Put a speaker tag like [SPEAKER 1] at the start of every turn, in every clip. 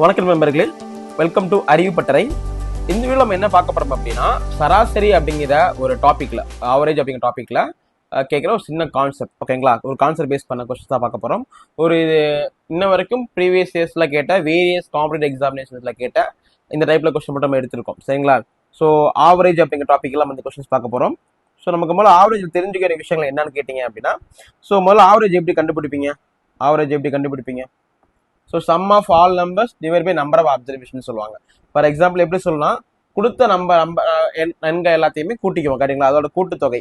[SPEAKER 1] வணக்கம் நண்பர்களே. Welcome to அறிவு பட்டறை. இந்த வீடியோ நம்ம என்ன பார்க்க போறோம் அப்படின்னா சராசரி அப்படிங்கிற ஒரு டாப்பிக்கில் ஆவரேஜ் அப்படிங்கிற டாப்பிக்கில் கேட்குற ஒரு சின்ன கான்செப்ட் ஓகேங்களா ஒரு கான்செப்ட் பேஸ் பண்ண கொஸ்டின் தான் பார்க்க போறோம். ஒரு இது இன்ன வரைக்கும் ப்ரீவியஸ் இயர்ஸ்ல கேட்ட வேரியஸ் காம்படிட்டிவ் எக்ஸாமினேஷன்ஸ்ல கேட்ட இந்த டைப்ல கொஸ்டின் மட்டும் நம்ம எடுத்திருக்கோம் சரிங்களா? ஸோ ஆவரேஜ் அப்படிங்கிற டாபிக்ல நம்ம இந்த கொஸ்டின்ஸ் பார்க்க போறோம். ஸோ நமக்கு முதல்ல ஆவரேஜ் தெரிஞ்சுக்கிற விஷயங்கள் என்னன்னு கேட்டீங்க அப்படின்னா ஸோ முதல்ல ஆவரேஜ் எப்படி கண்டுபிடிப்பீங்க? ஆவரேஜ் எப்படி கண்டுபிடிப்பீங்க? So sum of all numbers divide by number of observation சொல்லுவாங்க. ஃபார் எக்ஸாம்பிள் எப்படி சொல்லலாம்? கொடுத்த நம்பர் நம்பர் எண்கள் எல்லாத்தையுமே கூட்டிக்குவோம். சரிங்களா அதோட கூட்டுத்தொகை.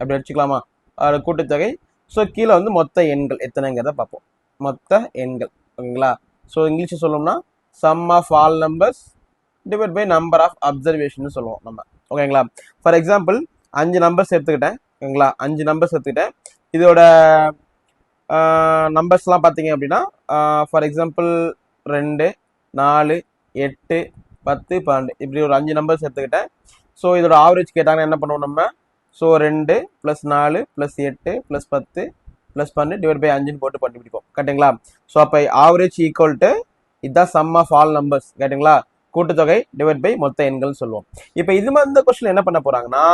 [SPEAKER 1] அப்படி வச்சுக்கலாமா? அதோட கூட்டுத்தொகை. ஸோ கீழே வந்து மொத்த எண்கள் எத்தனைங்கிறத பார்ப்போம். மொத்த எண்கள். ஓகேங்களா? ஸோ இங்கிலீஷில் சொல்லணும்னா sum of all numbers divide by number of observation சொல்லுவோம் நம்ம. ஓகேங்களா? ஃபார் எக்ஸாம்பிள் அஞ்சு நம்பர்ஸ் எடுத்துக்கிட்டேன். ஓகேங்களா? அஞ்சு நம்பர்ஸ் எடுத்துக்கிட்டேன். இதோட நம்பர்ஸ்லாம் பார்த்தீங்க அப்படின்னா ஃபார் எக்ஸாம்பிள் ரெண்டு நாலு எட்டு பத்து பன்னெண்டு. இப்படி ஒரு அஞ்சு நம்பர்ஸ் எடுத்துக்கிட்டேன். ஸோ இதோட ஆவரேஜ் கேட்டாங்கன்னா என்ன பண்ணுவோம் நம்ம? ஸோ ரெண்டு ப்ளஸ் நாலு ப்ளஸ் எட்டு ப்ளஸ் பத்து ப்ளஸ் பன்னெண்டு டிவைட் பை அஞ்சுன்னு போட்டு பண்ணி பிடிப்போம் கரெக்டுங்களா ஸோ அப்போ ஆவரேஜ் ஈக்குவல் டு இதுதான் சம் ஆஃப் ஆல் நம்பர்ஸ் கேட்டுங்களா கூட்டுத்தொகை டிவைட் பை மொத்த எண்கள் சொல்லுவோம். இப்போ இது மாதிரி இந்த கொஸ்டின் என்ன பண்ண போறாங்கன்னா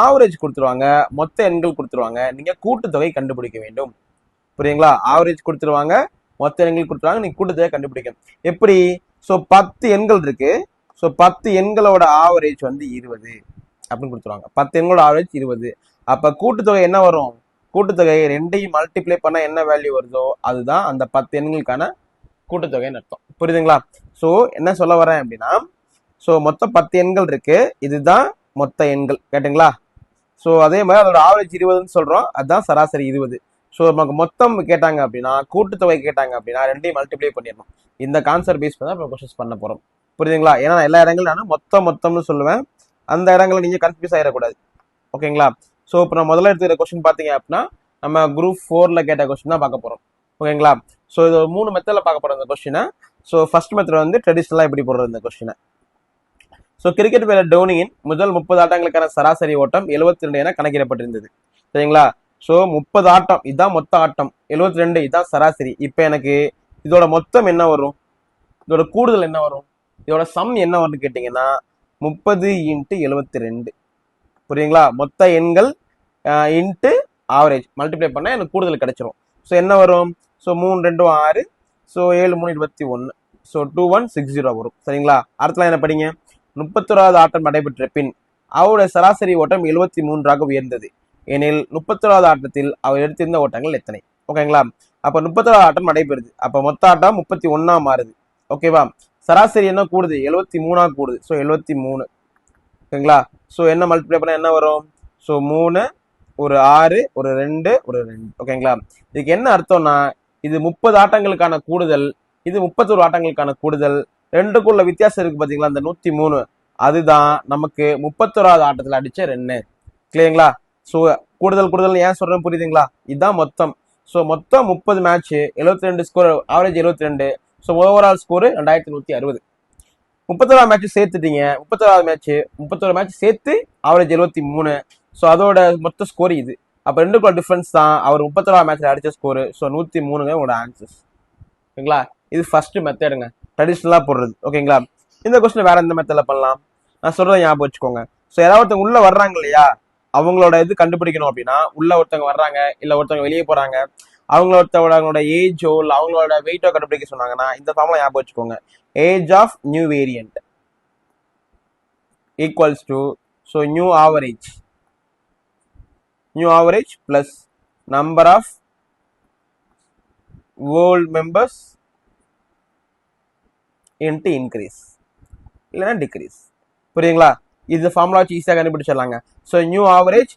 [SPEAKER 1] ஆவரேஜ் கொடுத்துருவாங்க மொத்த எண்கள் கொடுத்துருவாங்க. நீங்க கூட்டுத்தொகை கண்டுபிடிக்க வேண்டும். புரியுங்களா? ஆவரேஜ் கொடுத்துருவாங்க. மொத்த எண்கள் கொடுத்துருவாங்க. நீங்கள் கூட்டத்தை கண்டுபிடிக்கும் எப்படி? ஸோ பத்து எண்கள் இருக்கு. ஸோ பத்து எண்களோட ஆவரேஜ் வந்து இருபது அப்படின்னு கொடுத்துருவாங்க. பத்து எண்களோட ஆவரேஜ் இருபது. அப்போ கூட்டுத்தொகை என்ன வரும்? கூட்டுத்தொகை ரெண்டையும் மல்டிப்ளை பண்ணால் என்ன வேல்யூ வருதோ அதுதான் அந்த பத்து எண்களுக்கான கூட்டுத்தொகைன்னு அர்த்தம். புரியுதுங்களா? ஸோ என்ன சொல்ல வரேன் அப்படின்னா ஸோ மொத்தம் பத்து எண்கள் இருக்கு. இதுதான் மொத்த எண்கள். கேட்டுங்களா? ஸோ அதே மாதிரி அதோட ஆவரேஜ் இருபதுன்னு சொல்கிறோம் அதுதான் சராசரி இருபது. ஸோ நமக்கு மொத்தம் கேட்டாங்க அப்படின்னா கூட்டுத்தொகை கேட்டாங்க அப்படின்னா ரெண்டையும் மல்டிப்ளை பண்ணிடணும். இந்த கான்செப்ட் பேஸ் பண்ணி நம்ம கொஸ்டின்ஸ் பண்ண போகிறோம் புரியுதுங்களா? ஏன்னா நான் எல்லா இடங்களும் நான் மொத்தம் மொத்தம்னு சொல்லுவேன். அந்த இடங்களில் நீங்கள் கன்ஃபியூஸ் ஆகிடக்கூடாது ஓகேங்களா ஸோ இப்போ நான் முதல்ல எடுத்துக்கிற கொஸ்டின் பார்த்தீங்க அப்படின்னா நம்ம குரூப் ஃபோரில் கேட்ட கொஸ்டின் தான் பார்க்க போகிறோம் ஓகேங்களா ஸோ இது ஒரு மூணு மெத்தடில் பார்க்க போகிறோம் இந்த கொஸ்டினை ஸோ ஃபர்ஸ்ட் மெத்தட் வந்து ட்ரெடிஷ்னலாக எப்படி போடுறது இந்த கொஸ்டினை ஸோ கிரிக்கெட் வீரர் டோனியின் முதல் முப்பது ஆட்டங்களுக்கான சராசரி ஓட்டம் 72 ரெண்டு என கணக்கிடப்பட்டிருந்தது. சரிங்களா? ஸோ முப்பது ஆட்டம். இதுதான் மொத்த ஆட்டம். 72 ரெண்டு இதுதான் சராசரி. இப்போ எனக்கு இதோட மொத்தம் என்ன வரும்? இதோட கூடுதல் என்ன வரும்? இதோட சம் என்ன வரும்னு கேட்டிங்கன்னா முப்பது இன்ட்டு எழுபத்தி ரெண்டு புரியுங்களா மொத்த எண்கள் இன்ட்டு ஆவரேஜ் மல்டிப்ளை பண்ணால் எனக்கு கூடுதல் கிடச்சிரும். ஸோ என்ன வரும்? ஸோ மூணு ரெண்டும் ஆறு. ஸோ ஏழு மூணு இருபத்தி ஒன்று so two one six zero வரும். சரிங்களா? அடுத்தலாம் என்ன படிங்க? முப்பத்தோராவது ஆட்டம் நடைபெற்ற பின் அவருடைய சராசரி ஓட்டம் எழுபத்தி மூன்றாக உயர்ந்தது. எனில் முப்பத்தோராவது ஆட்டத்தில் அவர் எடுத்திருந்த ஓட்டங்கள் எத்தனை? ஓகேங்களா? அப்போ முப்பத்தோராவது ஆட்டம் நடைபெறுது. அப்போ மொத்த ஆட்டம் முப்பத்தி ஒன்னா மாறுது. ஓகேவா? சராசரி என்ன கூடுது? எழுபத்தி மூணா கூடுது. ஸோ எழுபத்தி மூணு. ஓகேங்களா? ஸோ என்ன மல்டிப்ளை பண்ணால் என்ன வரும்? ஸோ மூணு ஒரு ஆறு ஒரு ரெண்டு ஒரு ரெண்டு. ஓகேங்களா? இதுக்கு என்ன அர்த்தம்னா இது முப்பது ஆட்டங்களுக்கான கூடுதல் இது முப்பத்தொரு ஆட்டங்களுக்கான கூடுதல் ரெண்டுக்குள்ள வித்தியாசம் இருக்கு பார்த்தீங்களா அந்த நூற்றி மூணு. அதுதான் நமக்கு முப்பத்தொராவது ஆட்டத்தில் அடித்த ரெண்டு கிளியங்களா ஸோ கூடுதல் கூடுதல் ஏன் சொல்றேன் புரியுதுங்களா? இதுதான் மொத்தம். ஸோ மொத்தம் முப்பது மேட்ச் எழுபத்தி ரெண்டு ஸ்கோர் ஆவரேஜ் எழுபத்தி ரெண்டு ஸோ ஓவரால் ஸ்கோர் ரெண்டாயிரத்தி நூற்றி அறுபது. முப்பத்தோராவது மேட்ச் சேர்த்துட்டீங்க. முப்பத்தோராவது மேட்ச் முப்பத்தோரு மேட்ச் சேர்த்து ஆவரேஜ் எழுபத்தி மூணு ஸோ அதோட மொத்த ஸ்கோர் இது. அப்போ ரெண்டுக்குள்ள டிஃப்ரென்ஸ் தான். அவர் முப்பத்தோராவது மேட்ச்ல அடித்த ஸ்கோர் ஸோ நூற்றி மூணுங்க உங்களோட ஆன்சர்ஸ் ஓகேங்களா? இது ஃபர்ஸ்ட் மெத்தடுங்க ட்ரெடிஷ்னலாக போடுறது. ஓகேங்களா? இந்த கொஸ்டின் வேற எந்த மெத்தடில் பண்ணலாம்? நான் சொல்கிறத ஞாபகம் வச்சுக்கோங்க. ஸோ யாராவது ஒருத்தவங்க வர்றாங்க இல்லையா? அவங்களோட இது கண்டுபிடிக்கணும் அப்படின்னா உள்ள ஒருத்தவங்க வர்றாங்க இல்ல ஒருத்தவங்க வெளியே போறாங்க அவங்கள ஒருத்தவங்களோட ஏஜோ இல்லை அவங்களோட வெயிட்டோ கண்டுபிடிக்க சொன்னாங்கன்னா இந்த ஃபார்ம்ல ஞாபகம் வச்சுக்கோங்க. Age of new variant equals to so new average new average plus number of old members into increase இல்லைன்னா டிக்ரீஸ் புரியுங்களா இது ஃபார்முலா வச்சு ஈஸியாக கண்டுபிடிச்சிடலாங்க. So new average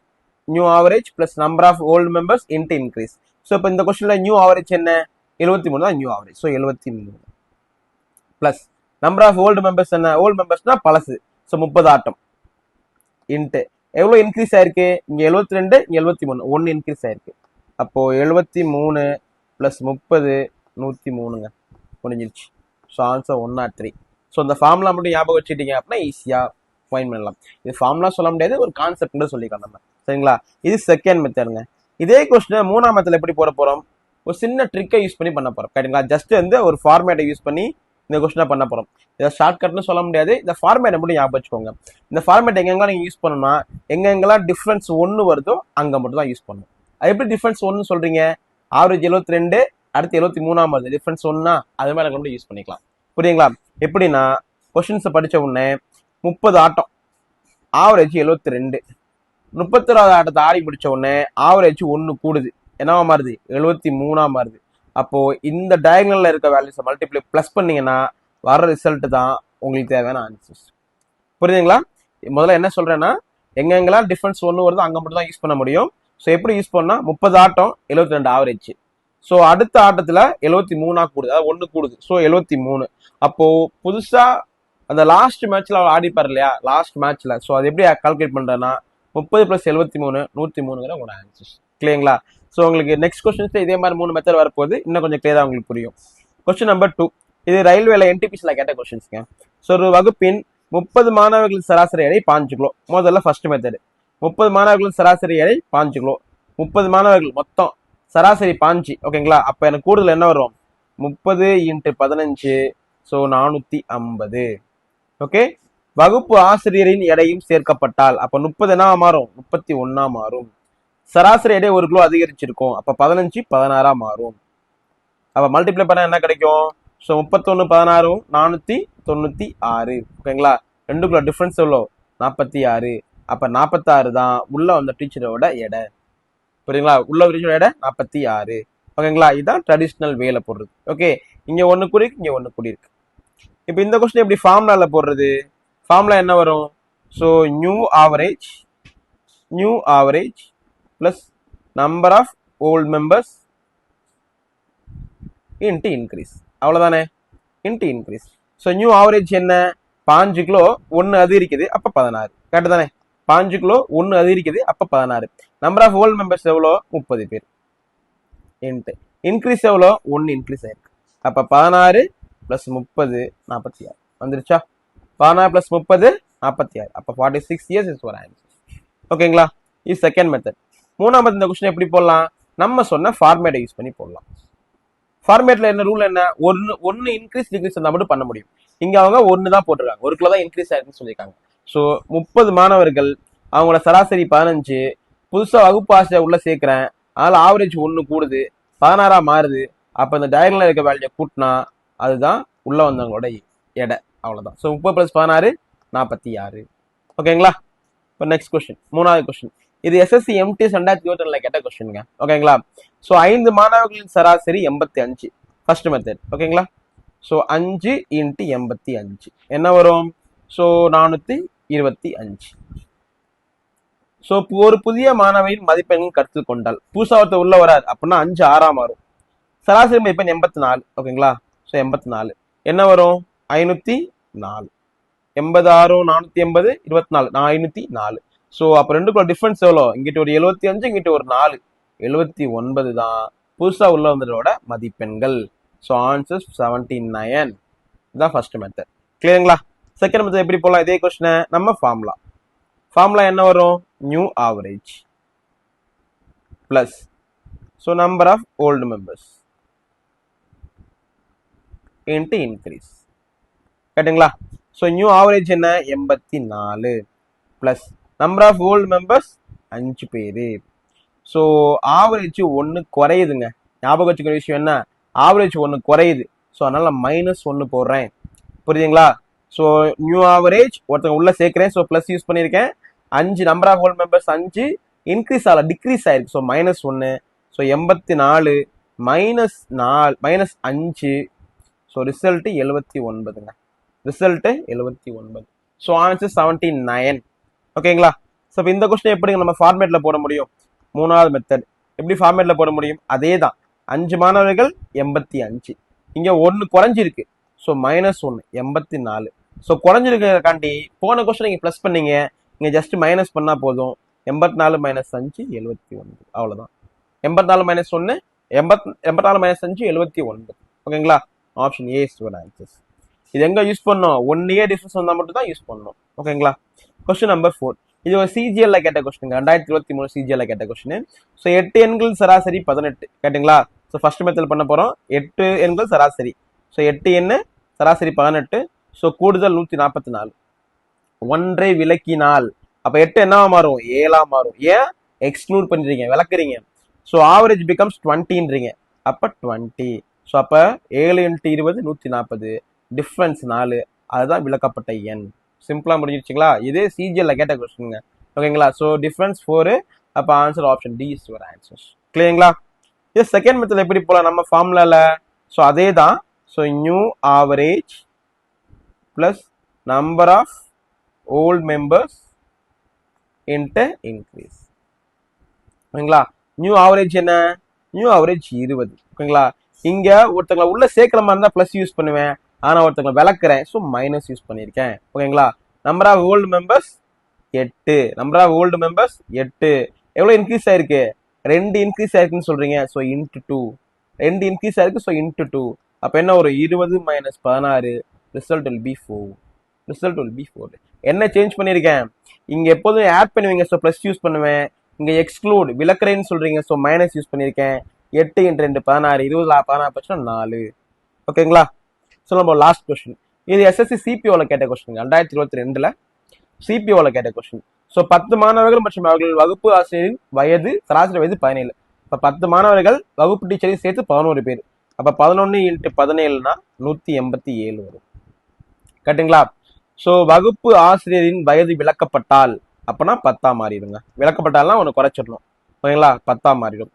[SPEAKER 1] new average plus number of old members into increase so இப்போ இந்த கொஸ்டினில் new average என்ன? எழுபத்தி மூணு தான் நியூ ஆவரேஜ் ஸோ எழுபத்தி மூணு. Plus number of old members என்ன? ஓல்டு மெம்பர்ஸ்னா பழசு. ஸோ முப்பது ஆட்டம். இன்ட்டு எவ்வளோ இன்க்ரீஸ் ஆயிருக்கு? இங்கே எழுபத்தி ரெண்டு இங்கே எழுபத்தி மூணு. ஒன்று இன்க்ரீஸ் ஆயிருக்கு. அப்போது எழுபத்தி மூணு ப்ளஸ் முப்பது நூற்றி மூணுங்க. முடிஞ்சிருச்சு. So answer one nought three so இந்த ஃபார்முலா மட்டும் ஞாபகம் வச்சுட்டீங்க அப்படின்னா ஈஸியாக ஃபைன் பண்ணலாம் இது ஃபார்ம்லாம் சொல்ல முடியாது ஒரு கான்செப்ட்னு சொல்லிக்கலாம் நம்ம. சரிங்களா? இது செகண்ட் மெத்தடுங்க இதே கொஸ்டின் மூணாம் மெத்தடில் எப்படி போட போகிறோம் ஒரு சின்ன ட்ரிக்கை யூஸ் பண்ணி பண்ண போகிறோம் கரெக்டுங்களா ஜஸ்ட் வந்து ஒரு ஃபார்மேட்டை யூஸ் பண்ணி இந்த கொஸ்டினை பண்ண போகிறோம் இதை ஷார்ட்கட்னு சொல்ல முடியாது. இந்த ஃபார்மேட்டை மட்டும் ஞாபகம் வச்சுக்கோங்க. இந்த ஃபார்மேட் எங்கெங்கெல்லாம் நீங்கள் யூஸ் பண்ணணும்னா எங்கெங்கெல்லாம் டிஃப்ரென்ஸ் ஒன்று வருதோ அங்கே மட்டும் தான் யூஸ் பண்ணணும். அது எப்படி டிஃப்ரென்ஸ் ஒன்று சொல்கிறீங்க ஆவரேஜ் எழுபத்தி ரெண்டு அடுத்து எழுபத்தி மூணாம் வருது. டிஃப்ரென்ஸ் ஒன்றா அது மாதிரி கொண்டு யூஸ் பண்ணிக்கலாம். புரியுங்களா எப்படின்னா கொஸ்டின்ஸை படிச்ச உடனே முப்பது ஆட்டம். ஆவரேஜ் எழுபத்தி ரெண்டு முப்பத்தொராவது ஆட்டத்தை ஆடி முடிச்ச உடனே ஆவரேஜ் ஒன்று கூடுது. என்னவா மாறுது? எழுபத்தி மூணா மாறுது. அப்போ இந்த டயக்னலில் இருக்க வேல்யூஸை மல்டிப்ளை ப்ளஸ் பண்ணீங்கன்னா வர ரிசல்ட் தான் உங்களுக்கு தேவையான ஆன்சர்ஸ் புரியுதுங்களா? முதல்ல என்ன சொல்கிறேன்னா எங்கெங்கெல்லாம் டிஃபரன்ஸ் ஒன்று வருதோ அங்கே மட்டும் தான் யூஸ் பண்ண முடியும். ஸோ எப்படி யூஸ் பண்ணால் முப்பது ஆட்டம் எழுபத்தி ரெண்டு ஆவரேஜ் ஸோ அடுத்த ஆட்டத்தில் எழுபத்தி மூணாக கூடுது. அதாவது ஒன்று கூடுது. ஸோ எழுபத்தி மூணு அப்போது புதுசாக அந்த லாஸ்ட் மேட்ச்ல அவர் ஆடிப்பார் இல்லையா? லாஸ்ட் மேட்ச்ல ஸோ அது எப்படி கால்குலேட் பண்றேன்னா முப்பது பிளஸ் எழுபத்தி மூணு நூற்றி மூணுங்கிற உங்களோட ஆன்சர் கிளியங்களா ஸோ உங்களுக்கு நெக்ஸ்ட் கொஸ்டின்ஸ் இதே மாதிரி மூணு மெத்தட் வரப்போகுது. இன்னும் கொஞ்சம் கிளியராக உங்களுக்கு புரியும். கொஸ்டின் நம்பர் டூ இது ரயில்வேல என்டிபிசியில் கேட்ட கொஸ்டின்ஸ்ங்க ஸோ ஒரு வகுப்பின் முப்பது மாணவர்களின் சராசரி எடை பாஞ்சு கிலோ முதல்ல ஃபர்ஸ்ட் மெத்தடு முப்பது மாணவர்களின் சராசரி எடை பாஞ்சு கிலோ முப்பது மாணவர்கள் மொத்தம் சராசரி பாஞ்சு. ஓகேங்களா? அப்போ எனக்கு கூடுதல் என்ன வரும்? முப்பது இன்ட்டு பதினஞ்சு. ஸோ நானூற்றி ஐம்பது. ஓகே வகுப்பு ஆசிரியரின் எடையும் சேர்க்கப்பட்டால் அப்ப முப்பது என்ன மாறும்? முப்பத்தி ஒன்னா மாறும். சராசரி எடை ஒரு கிலோ அதிகரிச்சிருக்கும். அப்ப பதினஞ்சு பதினாறா மாறும். அப்ப மல்டிப்ளை பண்ண என்ன கிடைக்கும்? ஸோ முப்பத்தொன்னு பதினாறும் நானூத்தி தொண்ணூத்தி ஆறு. ஓகேங்களா ரெண்டு கிலோ டிஃபரன்ஸ் எவ்வளோ நாற்பத்தி ஆறு. அப்ப நாற்பத்தாறு தான் உள்ள வந்த டீச்சரோட எடை. புரியுங்களா உள்ள டீச்சரோட எடை நாற்பத்தி ஆறு. ஓகேங்களா இதுதான் ட்ரெடிஷ்னல் வேலை போடுறது. ஓகே இங்க ஒன்று குறிக்கு இங்க ஒன்று குறி இருக்கு இப்போ இந்த கொஸ்டின் எப்படி ஃபார்முலால போடுறது? ஃபார்ம்லா என்ன வரும்? So new average new average plus number of old members into increase அவ்வளோதானே into increase so new average என்ன? பாஞ்சு கிலோ ஒன்று அதிகரிக்குது அப்போ பதினாறு. கரெக்டு தானே? பாஞ்சு கிலோ ஒன்று அதிகரிக்குது அப்போ பதினாறு. நம்பர் ஆஃப் ஓல்டு மெம்பர்ஸ் எவ்வளோ? முப்பது பேர். இன்ட்டு இன்க்ரீஸ் எவ்வளோ? ஒன்று இன்க்ரீஸ் ஆயிருக்கு. அப்போ பதினாறு ப்ளஸ் முப்பது நாற்பத்தி ஆறு. வந்துருச்சா? பதினாறு ப்ளஸ் முப்பது நாற்பத்தி ஆறு. அப்போ ஃபார்ட்டி சிக்ஸ் இயர்ஸ் இஸ் ஒரு ஆன்சர் ஓகேங்களா இது செகண்ட் மெத்தட் மூணாவது இந்த கொஸ்டின் எப்படி போடலாம்? நம்ம சொன்ன ஃபார்மேட்டை யூஸ் பண்ணி போடலாம். ஃபார்மேட்டில் என்ன ரூல் என்ன? ஒன்று ஒன்று இன்க்ரீஸ் டிக்ரீஸ் இருந்தால் மட்டும் பண்ண முடியும். இங்கே அவங்க ஒன்று தான் போட்டிருக்காங்க. ஒரு கிலோ தான் இன்க்ரீஸ் ஆயிருக்குன்னு சொல்லியிருக்காங்க. ஸோ முப்பது மாணவர்கள் அவங்களோட சராசரி பதினஞ்சு புதுசாக வகுப்பு ஆசிரியர் உள்ளே சேர்க்குறேன். அதனால் ஆவரேஜ் ஒன்று கூடுது. பதினாறாக மாறுது. அப்போ இந்த டயகனல் இருக்க வேல்யூ கூட்டினா அதுதான் உள்ளே வந்தவங்களோட எடை. அவ்வளோதான் ஸோ முப்பது ப்ளஸ் பதினாறு நாற்பத்தி ஆறு ஓகேங்களா இப்போ நெக்ஸ்ட் கொஸ்டின் மூணாவது கொஸ்டின் இது எஸ்எஸ்சி எம்டிஎஸ் ரெண்டாயிரத்தி இருபத்தி கேட்ட கொஸ்டினுங்க ஓகேங்களா ஸோ ஐந்து மாணவர்களின் சராசரி எண்பத்தி அஞ்சு. ஃபர்ஸ்ட் மெத்தட் ஓகேங்களா ஸோ அஞ்சு இன்ட்டு எண்பத்தி அஞ்சு. என்ன வரும்? ஸோ நானூற்றி இருபத்தி அஞ்சு. ஸோ ஒரு புதிய மாணவியின் மதிப்பெண்கள் கருத்தில் கொண்டால் புதுசா ஒருத்தர் உள்ள வராது அப்படின்னா அஞ்சு ஆறாம் வரும் சராசரி மதிப்பெண் எண்பத்தி நாலு. ஓகேங்களா ஸோ எண்பத்தி நாலு. என்ன வரும்? ஐநூற்றி நாலு. எண்பது ஆறும் நானூற்றி எண்பது இருபத்தி நாலு. நான் ஐநூற்றி நாலு. ஸோ அப்போ ரெண்டுக்குள்ள டிஃப்ரென்ஸ் எவ்வளோ? இங்கிட்ட ஒரு எழுபத்தி அஞ்சு இங்கிட்ட ஒரு நாலு. எழுபத்தி ஒன்பது தான். புதுசாக உள்ள வந்ததோட மதிப்பெண்கள். ஸோ ஆன்சர்ஸ் செவன்டி நயன் இதுதான் ஃபர்ஸ்ட் மெத்தட் கிளியருங்களா செகண்ட் மெத்தட் எப்படி போகலாம் இதே கொஸ்டினை நம்ம ஃபார்முலா ஃபார்முலா என்ன வரும்? New average plus so number of old members into increase கேட்டுங்களா? So new average என்ன? எண்பத்தி நாலு plus number of old members அஞ்சு பேர். ஸோ ஆவரேஜ் ஒன்று குறையுதுங்க. ஞாபகம் வச்சுக்கிற விஷயம் என்ன? ஆவரேஜ் ஒன்று குறையுது. ஸோ அதனால மைனஸ் ஒன்று போடுறேன். புரியுதுங்களா? ஸோ நியூ ஆவரேஜ் ஒருத்தங்க உள்ளே சேர்க்குறேன். ஸோ ப்ளஸ் யூஸ் பண்ணியிருக்கேன். அஞ்சு நம்பர் ஆஃப் ஹோல் மெம்பர்ஸ் அஞ்சு. இன்க்ரீஸ் ஆகல டிக்ரீஸ் ஆயிருக்கு. ஸோ மைனஸ் ஒன்று ஸோ எண்பத்தி நாலு மைனஸ் நாலு மைனஸ் அஞ்சு. ஸோ ரிசல்ட்டு எழுபத்தி ஒன்பதுங்க. ரிசல்ட்டு எழுபத்தி ஒன்பது. ஸோ ஆன்சர் செவன்டி நைன் ஓகேங்களா ஸோ இப்போ இந்த கொஸ்டின் எப்படி நம்ம ஃபார்மேட்டில் போட முடியும்? மூணாவது மெத்தட் எப்படி ஃபார்மேட்டில் போட முடியும்? அதே தான் அஞ்சு மாணவர்கள் எண்பத்தி அஞ்சு. இங்கே ஒன்று குறைஞ்சிருக்கு. ஸோ மைனஸ் ஒன்று எண்பத்தி நாலு. ஸோ குறைஞ்சிருக்கிறக்காண்டி போன கொஸ்டின் நீங்கள் ப்ளஸ் பண்ணீங்க. இங்கே ஜஸ்ட் மைனஸ் பண்ணால் போதும். எண்பத்தி நாலு மைனஸ் அஞ்சு எழுபத்தி ஒன்பது. அவ்வளோதான் எண்பத்தி நாலு மைனஸ் ஒன்று எண்பத் எண்பத்தி நாலு மைனஸ் அஞ்சு எழுபத்தி ஒன்பது. ஓகேங்களா option A is twelve answers இது எங்கே யூஸ் பண்ணோம்? ஒன் இயர் டிஃபரன்ஸ் வந்தால் மட்டும் தான் யூஸ் பண்ணணும் ஓகேங்களா கொஸ்டின் நம்பர் ஃபோர் இது ஒரு சிஜிஎல்ல கேட்ட கொஸ்டின் ரெண்டாயிரத்தி இருபத்தி மூணு சிஜிஎல்ல கேட்ட கொஸ்டின் ஸோ எட்டு எண்கள் சராசரி பதினெட்டு. கேட்டுங்களா? ஸோ ஃபர்ஸ்ட் மெத்தட் பண்ண போகிறோம் எட்டு எண்கள் சராசரி. ஸோ எட்டு எண்ணு சராசரி பதினெட்டு. ஸோ கூடுதல் நூற்றி நாற்பத்தி நாலு. ஒன்றை விளக்கினால். அப்போ எட்டு என்னவா மாறும்? ஏழாக மாறும். ஏன்? எக்ஸ்க்ளூட் பண்ணுறீங்க விளக்குறீங்க. ஸோ ஆவரேஜ் பிகம்ஸ் டுவெண்ட்டின்றீங்க அப்போ டுவெண்ட்டி ஸோ அப்போ ஏழு இன்ட்டு இருபது நூற்றி நாற்பது. டிஃப்ரென்ஸ் நாலு. அதுதான் விளக்கப்பட்ட எண். சிம்பிளாக முடிஞ்சிருச்சுங்களா? இதே சிஜிஎல்ல கேட்ட கொஸ்டினுங்க ஓகேங்களா ஸோ டிஃப்ரென்ஸ் ஃபோரு அப்போ answer option D is your answers கிளியருங்களா இது செகண்ட் மெத்தட் எப்படி போகலாம் நம்ம ஃபார்முலாவில் ஸோ அதே தான் so new average plus number of old members into increase ஓகேங்களா நியூ ஆவரேஜ் என்ன? நியூ ஆவரேஜ் இருபது. ஓகேங்களா இங்க ஒருத்தங்களை உள்ள சேர்க்கிற மாதிரி இருந்தா ப்ளஸ் யூஸ் பண்ணுவேன். ஆனா ஒருத்தங்களை விளக்குறேன். ஸோ மைனஸ் யூஸ் பண்ணியிருக்கேன். ஓகேங்களா? நம்பர் ஆஃப் ஓல்டு மெம்பர்ஸ் எட்டு. நம்பர் ஆஃப் ஓல்டு மெம்பர்ஸ் எட்டு. எவ்வளோ இன்க்ரீஸ் ஆயிருக்கு? ரெண்டு இன்க்ரீஸ் ஆயிருக்குன்னு சொல்றீங்க. ஸோ இன்ட்டு டூ ரெண்டு இன்க்ரீஸ் ஆயிருக்கு. ஸோ இன்ட்டு டூ அப்போ என்ன ஒரு இருபது மைனஸ் பதினாறு. Result will be four result will be four என்ன சேஞ்ச் பண்ணியிருக்கேன்? இங்க எப்போதும் ஆட் பண்ணுவீங்க. ஸோ ப்ளஸ் யூஸ் பண்ணுவேன். இங்க எக்ஸ்க்ளூட் விளக்குறேன்னு சொல்றீங்க. ஸோ மைனஸ் யூஸ் பண்ணியிருக்கேன். எட்டு இன்ட்டு ரெண்டு பதினாறு இருபது பதினாறு பட்சம் நாலு. ஓகேங்களா? ஸோ நம்ம லாஸ்ட் கொஸ்டின் இது எஸ்எஸ்சி சிபிஓவில் கேட்ட கொஸ்டின் ரெண்டாயிரத்தி இருபத்தி ரெண்டில் சிபிஓவில் கேட்ட கொஸ்டின் ஸோ பத்து மாணவர்கள் மற்றும் அவர்கள் வகுப்பு ஆசிரியரின் வயது சராசரி வயது பதினேழு. இப்போ பத்து மாணவர்கள் வகுப்பு டீச்சரையும் சேர்த்து பதினோரு பேர். அப்போ பதினொன்று இன்ட்டு பதினேழுனா நூற்றி எண்பத்தி ஏழு வரும். கரெக்டுங்களா ஸோ வகுப்பு ஆசிரியரின் வயது விளக்கப்பட்டால் அப்போனா பத்தா மாறிடுங்க. விளக்கப்பட்டால்னா ஒன்று குறைச்சிடணும். ஓகேங்களா பத்தா மாறிடும்.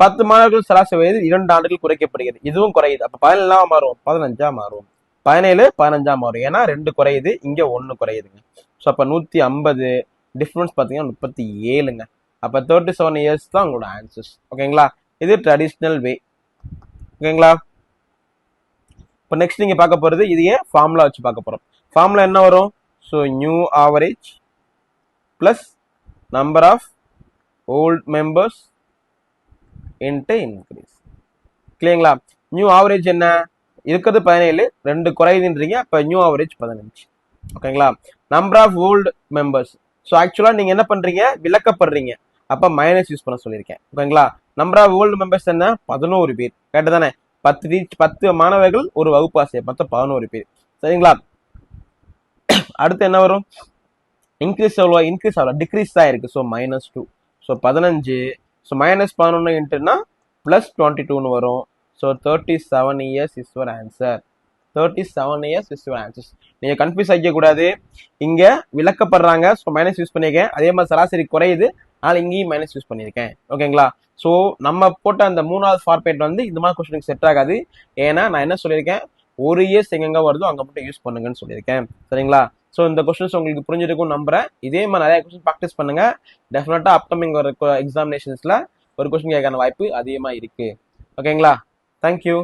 [SPEAKER 1] பத்து மாணவர்கள் சராசரி வயது இரண்டு ஆண்டுகள் குறைக்கப்படுகிறது. இதுவும் குறையுது. அப்போ பதினேழா மாறும் பதினஞ்சா மாறும் பதினேழு பதினஞ்சா மாறும் ஏன்னா ரெண்டு குறையுது இங்க ஒன்று குறையுதுங்க. ஸோ அப்போ நூற்றி ஐம்பது டிஃப்ரென்ஸ் பார்த்தீங்கன்னா முப்பத்தி ஏழுங்க அப்போ தேர்ட்டி செவன் இயர்ஸ் தான் உங்களோட ஆன்சர்ஸ் ஓகேங்களா இது ட்ரெடிஷ்னல் வே ஓகேங்களா இப்போ நெக்ஸ்ட் நீங்கள் பார்க்க போகிறது இதையே ஃபார்முலா வச்சு பார்க்க போகிறோம் ஃபார்முலா என்ன வரும்? So new average plus number of old members into increase கிளியங்களா new average என்ன? இருக்கிறது பதினேழு ரெண்டு குறையுதுன்றீங்க அப்போ நியூ ஆவரேஜ் பதினஞ்சு. ஓகேங்களா number of old members so ஆக்சுவலாக நீங்கள் என்ன பண்ணுறீங்க விளக்கப்படுறீங்க. அப்போ மைனஸ் யூஸ் பண்ண சொல்லியிருக்கேன். ஓகேங்களா நம்பர் ஆஃப் ஓல்டு மெம்பர்ஸ் என்ன? பதினோரு பேர். கரெக்டு தானே? பத்து டீச் பத்து மாணவர்கள் ஒரு வகுப்பு ஆசிரியர். மொத்தம் பதினோரு பேர். சரிங்களா? அடுத்து என்ன வரும்? இன்க்ரீஸ் எவ்வளோ இன்க்ரீஸ் ஆகல டிக்ரீஸ் தான் இருக்குது ஸோ மைனஸ் டூ ஸோ பதினஞ்சு ஸோ மைனஸ் பதினொன்று இன்ட்டுனா ப்ளஸ் டுவெண்ட்டி டூன்னு வரும். So thirty seven years is your answer thirty seven years is your answers நீங்கள் கன்ஃபியூஸ் ஆகிக்கக்கூடாது இங்கே விளக்கப்படுறாங்க. ஸோ மைனஸ் யூஸ் பண்ணியிருக்கேன் அதே மாதிரி சராசரி குறையுது. அதனால் இங்கேயும் மைனஸ் யூஸ் பண்ணியிருக்கேன் ஓகேங்களா ஸோ நம்ம போட்ட அந்த மூணாவது ஃபார்மேட் வந்து இந்த மாதிரி கொஸ்டினுக்கு செட் ஆகாது. ஏன்னா நான் என்ன சொல்லியிருக்கேன்? ஒரு இயர்ஸ் எங்கெங்கே வருதோ அங்கே மட்டும் யூஸ் பண்ணுங்கன்னு சொல்லியிருக்கேன். சரிங்களா? ஸோ இந்த கொஸ்டின்ஸ் உங்களுக்கு புரிஞ்சிருக்கும் நம்புறேன். இதே மாதிரி நிறைய கொஸ்டின் ப்ராக்டிஸ் பண்ணுங்க. டெஃபினட்டா அப்கமிங் ஒரு எக்ஸாமினேஷன்ஸ்ல ஒரு கொஸ்டின் கேட்கற வாய்ப்பு அதிகமாக இருக்கு. ஓகேங்களா தேங்க்யூ